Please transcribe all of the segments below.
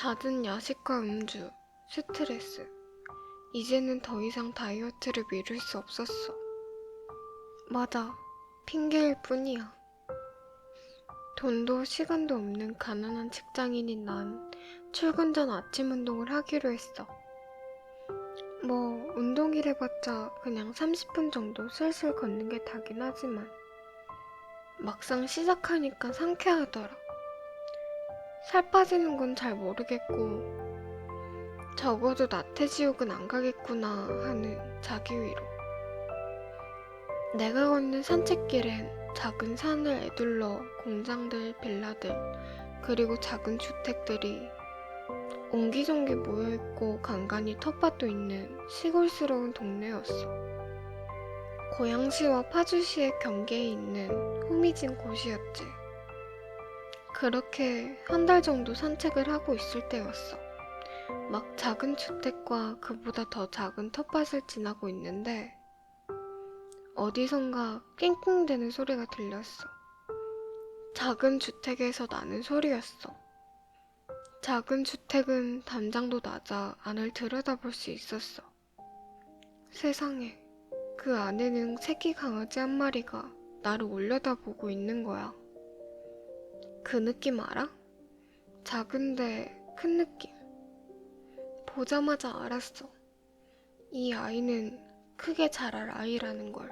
잦은 야식과 음주, 스트레스. 이제는 더 이상 다이어트를 미룰 수 없었어. 맞아. 핑계일 뿐이야. 돈도 시간도 없는 가난한 직장인인 난 출근 전 아침 운동을 하기로 했어. 뭐, 운동이래봤자 그냥 30분 정도 슬슬 걷는 게 다긴 하지만 막상 시작하니까 상쾌하더라. 살 빠지는 건 잘 모르겠고 적어도 나태지옥은 안 가겠구나 하는 자기 위로. 내가 걷는 산책길엔 작은 산을 에둘러 공장들, 빌라들, 그리고 작은 주택들이 옹기종기 모여있고 간간히 텃밭도 있는 시골스러운 동네였어. 고양시와 파주시의 경계에 있는 후미진 곳이었지. 그렇게 한 달 정도 산책을 하고 있을 때였어. 막 작은 주택과 그보다 더 작은 텃밭을 지나고 있는데 어디선가 낑낑대는 소리가 들렸어. 작은 주택에서 나는 소리였어. 작은 주택은 담장도 낮아 안을 들여다볼 수 있었어. 세상에, 그 안에는 새끼 강아지 한 마리가 나를 올려다보고 있는 거야. 그 느낌 알아? 작은데 큰 느낌. 보자마자 알았어. 이 아이는 크게 자랄 아이라는 걸.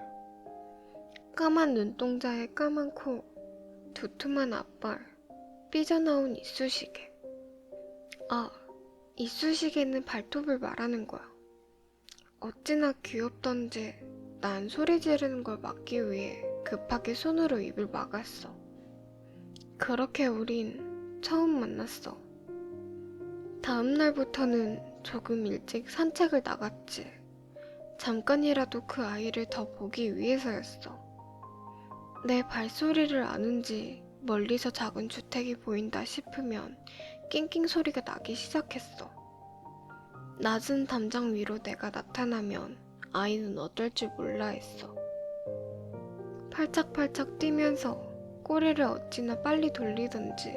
까만 눈동자에 까만 코, 두툼한 앞발, 삐져나온 이쑤시개. 아, 이쑤시개는 발톱을 말하는 거야. 어찌나 귀엽던지 난 소리 지르는 걸 막기 위해 급하게 손으로 입을 막았어. 그렇게 우린 처음 만났어. 다음 날부터는 조금 일찍 산책을 나갔지. 잠깐이라도 그 아이를 더 보기 위해서였어. 내 발소리를 아는지 멀리서 작은 주택이 보인다 싶으면 낑낑 소리가 나기 시작했어. 낮은 담장 위로 내가 나타나면 아이는 어떨 줄 몰라 했어. 팔짝팔짝 뛰면서 꼬리를 어찌나 빨리 돌리던지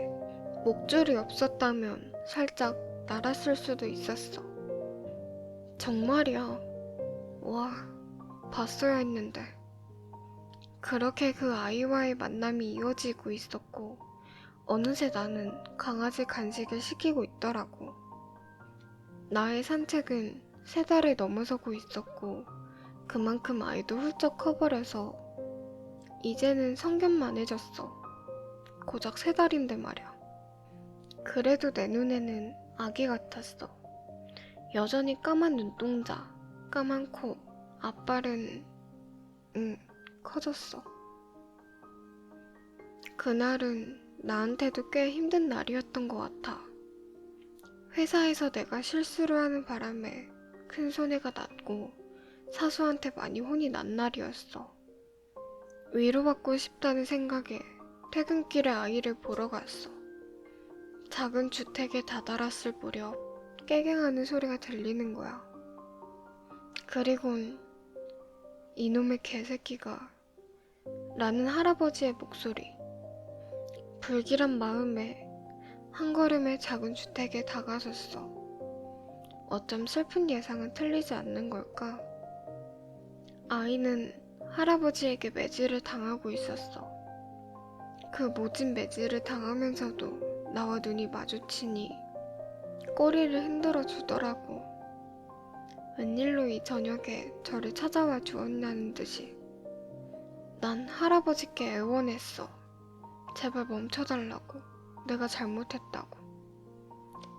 목줄이 없었다면 살짝 날았을 수도 있었어. 정말이야. 와, 봤어야 했는데. 그렇게 그 아이와의 만남이 이어지고 있었고, 어느새 나는 강아지 간식을 시키고 있더라고. 나의 산책은 세 달을 넘어서고 있었고, 그만큼 아이도 훌쩍 커버려서, 이제는 성견만 해졌어. 고작 세 달인데 말이야. 그래도 내 눈에는 아기 같았어. 여전히 까만 눈동자, 까만 코, 앞발은, 응, 커졌어. 그날은 나한테도 꽤 힘든 날이었던 것 같아. 회사에서 내가 실수를 하는 바람에 큰 손해가 났고 사수한테 많이 혼이 난 날이었어. 위로받고 싶다는 생각에 퇴근길에 아이를 보러 갔어. 작은 주택에 다다랐을 무렵 깨갱하는 소리가 들리는 거야. 그리곤 이놈의 개새끼가 라는 할아버지의 목소리. 불길한 마음에 한 걸음에 작은 주택에 다가섰어. 어쩜 슬픈 예상은 틀리지 않는 걸까? 아이는 할아버지에게 매질을 당하고 있었어. 그 모진 매질을 당하면서도 나와 눈이 마주치니 꼬리를 흔들어 주더라고. 웬일로 이 저녁에 저를 찾아와 주었냐는 듯이. 난 할아버지께 애원했어. 제발 멈춰달라고. 내가 잘못했다고.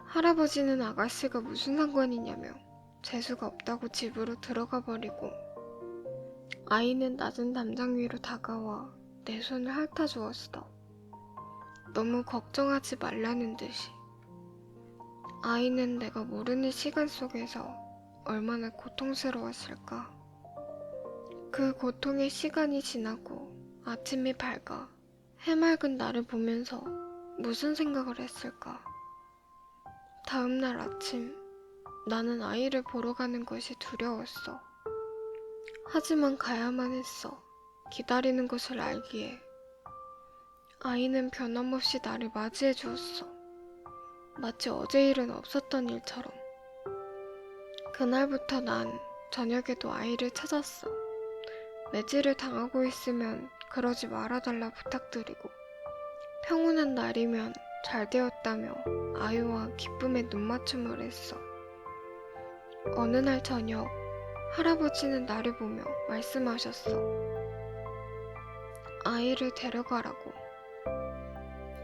할아버지는 아가씨가 무슨 상관이냐며 재수가 없다고 집으로 들어가 버리고 아이는 낮은 담장 위로 다가와 내 손을 핥아주었어. 너무 걱정하지 말라는 듯이. 아이는 내가 모르는 시간 속에서 얼마나 고통스러웠을까. 그 고통의 시간이 지나고 아침이 밝아 해맑은 나를 보면서 무슨 생각을 했을까. 다음 날 아침 나는 아이를 보러 가는 것이 두려웠어. 하지만 가야만 했어. 기다리는 것을 알기에. 아이는 변함없이 나를 맞이해 주었어. 마치 어제 일은 없었던 일처럼. 그날부터 난 저녁에도 아이를 찾았어. 매질을 당하고 있으면 그러지 말아달라 부탁드리고, 평온한 날이면 잘 되었다며 아이와 기쁨의 눈맞춤을 했어. 어느 날 저녁, 할아버지는 나를 보며 말씀하셨어. 아이를 데려가라고.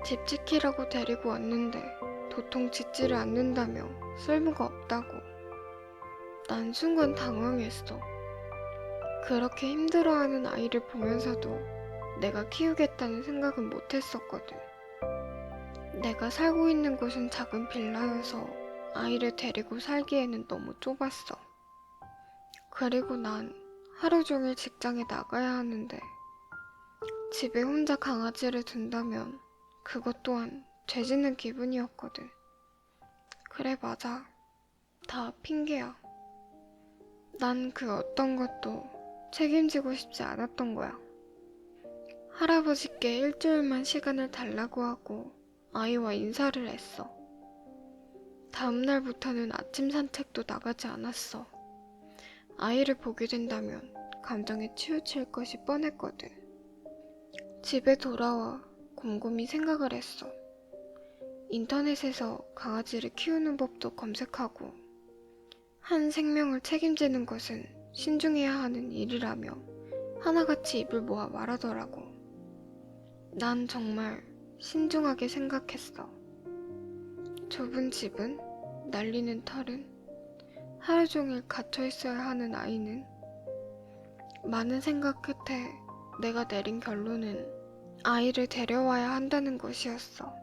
집 지키라고 데리고 왔는데 도통 짖지를 않는다며 쓸모가 없다고. 난 순간 당황했어. 그렇게 힘들어하는 아이를 보면서도 내가 키우겠다는 생각은 못 했었거든. 내가 살고 있는 곳은 작은 빌라여서 아이를 데리고 살기에는 너무 좁았어. 그리고 난 하루 종일 직장에 나가야 하는데 집에 혼자 강아지를 둔다면 그것 또한 죄짓는 기분이었거든. 그래, 맞아. 다 핑계야. 난 그 어떤 것도 책임지고 싶지 않았던 거야. 할아버지께 일주일만 시간을 달라고 하고 아이와 인사를 했어. 다음 날부터는 아침 산책도 나가지 않았어. 아이를 보게 된다면 감정에 치우칠 것이 뻔했거든. 집에 돌아와 곰곰이 생각을 했어. 인터넷에서 강아지를 키우는 법도 검색하고 한 생명을 책임지는 것은 신중해야 하는 일이라며 하나같이 입을 모아 말하더라고. 난 정말 신중하게 생각했어. 좁은 집은, 날리는 털은, 하루 종일 갇혀 있어야 하는 아이는, 많은 생각 끝에 내가 내린 결론은 아이를 데려와야 한다는 것이었어.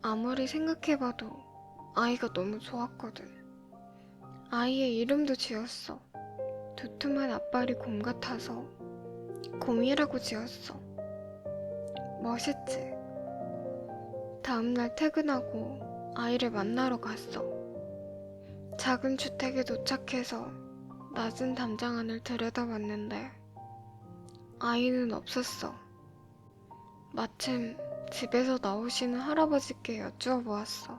아무리 생각해봐도 아이가 너무 좋았거든. 아이의 이름도 지었어. 두툼한 앞발이 곰 같아서 곰이라고 지었어. 멋있지? 다음날 퇴근하고 아이를 만나러 갔어. 작은 주택에 도착해서 낮은 담장 안을 들여다봤는데 아이는 없었어. 마침 집에서 나오시는 할아버지께 여쭈어 보았어.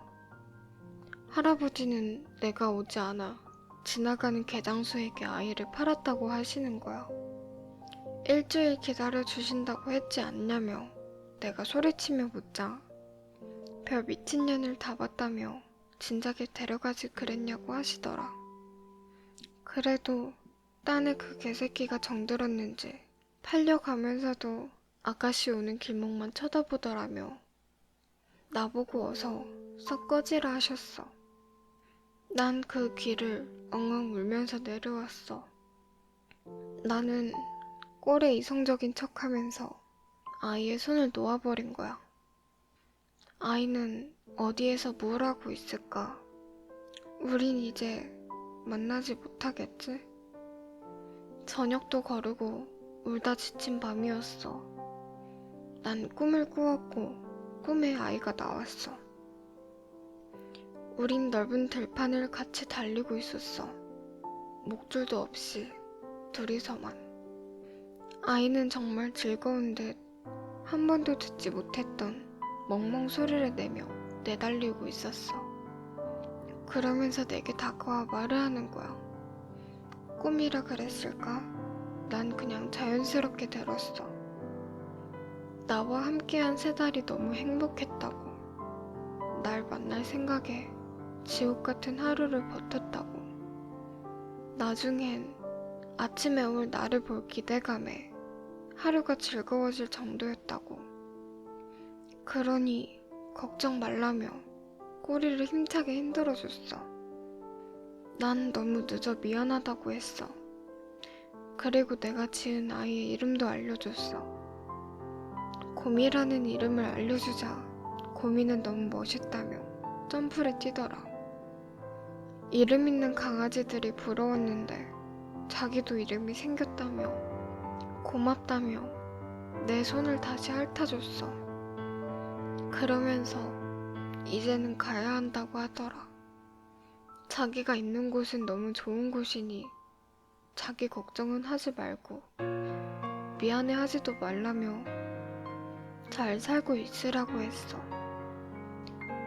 할아버지는 내가 오지 않아 지나가는 개장수에게 아이를 팔았다고 하시는 거야. 일주일 기다려 주신다고 했지 않냐며 내가 소리치며 묻자 별 미친년을 다 봤다며 진작에 데려가지 그랬냐고 하시더라. 그래도 딴의 그 개새끼가 정들었는지 팔려가면서도 아가씨 오는 길목만 쳐다보더라며 나보고 어서 썩 꺼지라 하셨어. 난 그 길을 엉엉 울면서 내려왔어. 나는 꼴에 이성적인 척 하면서 아이의 손을 놓아버린 거야. 아이는 어디에서 뭘 하고 있을까? 우린 이제 만나지 못하겠지? 저녁도 거르고 울다 지친 밤이었어. 난 꿈을 꾸었고 꿈에 아이가 나왔어. 우린 넓은 들판을 같이 달리고 있었어. 목줄도 없이 둘이서만. 아이는 정말 즐거운 듯 한 번도 듣지 못했던 멍멍 소리를 내며 내달리고 있었어. 그러면서 내게 다가와 말을 하는 거야. 꿈이라 그랬을까? 난 그냥 자연스럽게 들었어. 나와 함께한 세 달이 너무 행복했다고. 날 만날 생각에 지옥 같은 하루를 버텼다고. 나중엔 아침에 올 나를 볼 기대감에 하루가 즐거워질 정도였다고. 그러니 걱정 말라며 꼬리를 힘차게 흔들어줬어. 난 너무 늦어 미안하다고 했어. 그리고 내가 지은 아이의 이름도 알려줬어. 곰이라는 이름을 알려주자 곰이는 너무 멋있다며 점프를 뛰더라. 이름 있는 강아지들이 부러웠는데 자기도 이름이 생겼다며 고맙다며 내 손을 다시 핥아줬어. 그러면서 이제는 가야 한다고 하더라. 자기가 있는 곳은 너무 좋은 곳이니 자기 걱정은 하지 말고 미안해 하지도 말라며 잘 살고 있으라고 했어.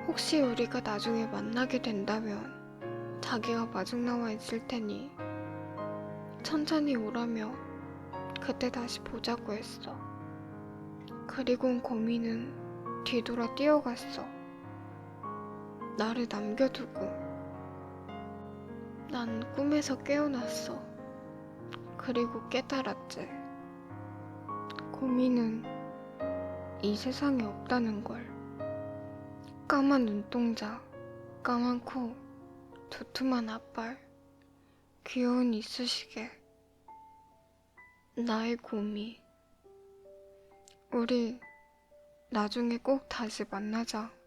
혹시 우리가 나중에 만나게 된다면 자기가 마중 나와 있을 테니 천천히 오라며 그때 다시 보자고 했어. 그리곤 고민은 뒤돌아 뛰어갔어. 나를 남겨두고 난 꿈에서 깨어났어. 그리고 깨달았지. 고민은 이 세상에 없다는 걸. 까만 눈동자, 까만 코, 두툼한 앞발, 귀여운 이쑤시개. 나의 곰이. 우리 나중에 꼭 다시 만나자.